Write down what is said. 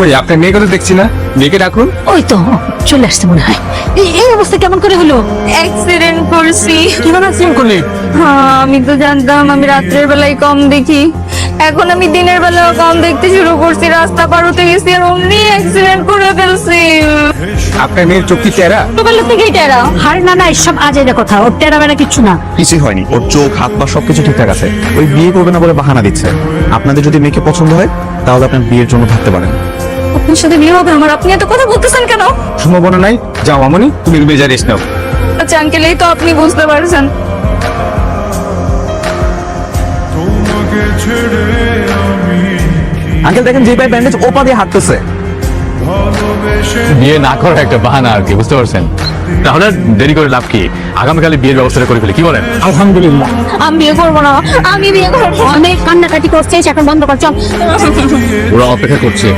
কই আপনার মেয়েকে তো দেখছি না। মেয়েকে ডাকুন। ওই তো চলে আসতে মনে হয়। এই- অবস্থা কেমন করে হলো? অ্যাক্সিডেন্ট করছি। কীভাবে অ্যাক্সিডেন্ট করলি? হ্যাঁ আমি তো জানতাম আমি রাত্রের বেলায় কম দেখি। এখন আমি দিনের বেলাও কম দেখতে শুরু করছি রাস্তা পার হতে গেছি আর অমনি অ্যাক্সিডেন্ট করে ফেলছি। আপনার মেয়ের চোখ কি চেহারা ছোটবেলা থেকেই টেরা। হার না না এসব আজের কথা ওর টেরা বেড়া কিচ্ছু না। কিছুই হয়নি। ওর চোখ হাত পা সবকিছু ঠিকঠাক আছে। ওই বিয়ে করবে না বলে বাহানা দিচ্ছে। আপনাদের যদি মেয়েকে পছন্দ হয় তাহলে আপনার বিয়ের জন্য থাকতে পারেন। আপনার সাথে বিয়ে হবে আমার আপনি এত কথা বলতেছেন কেন? সম্ভাবনা নাই। যাও আমনি তুমি রুমে যা রেস্ট নাও। আচ্ছা আঙ্কেলেই তো আপনি বুঝতে পারছেন। আঙ্কেল দেখেন যে পায়ে ব্যান্ডেজ ও পা দিয়ে হাঁটতেছে। বিয়ে না করার একটা বাহানা আর কি বুঝতে পারছেন? তাহলে দেরি করে লাভ কি? আগামীকালে বিয়ের ব্যবস্থাটা করে ফেলি কি বলেন? আলহামদুলিল্লাহ। আমি বিয়ে করব না আমি বিয়ে করব অনেক কান্নাকাটি করছে এখন বন্ধ কর চল। ওরা অপেক্ষা করছে।